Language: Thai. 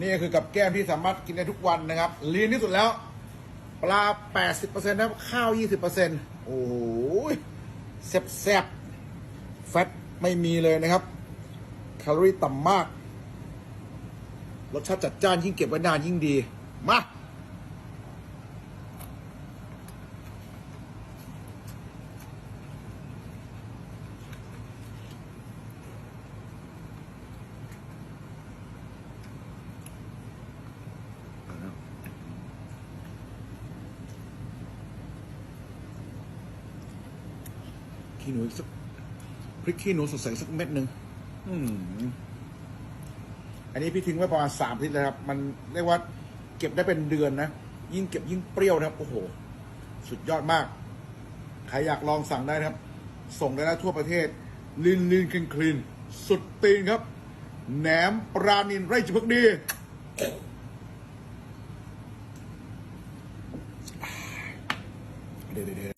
นี่คือกับแก้มที่สามารถกินได้ทุกวันนะครับลีนที่สุดแล้ว ปลา 80%นะครับข้าว 20%โอ้โหแซ่บๆแฟตไม่มีเลยนะครับ แคลอรี่ต่ำมาก รสชาติจัดจ้านยิ่งเก็บไว้นานยิ่งดี มา ขี้หนูสักพริกขี้หนูสดใสสักเม็ดหนึ่งอืมอันนี้พี่ทิ้งไว้ประมาณสามอาทิตย์เลยครับ มันเรียกว่าเก็บได้เป็นเดือนนะ ยิ่งเก็บยิ่งเปรี้ยวนะครับ โอ้โห สุดยอดมาก ใครอยากลองสั่งได้นะครับ ส่งได้แล้วทั่วประเทศ ลินลินคลีนคลีนสุดตีนครับ แหนมปรานินไร่จิพักดี เดี๋ยวเดี๋ยว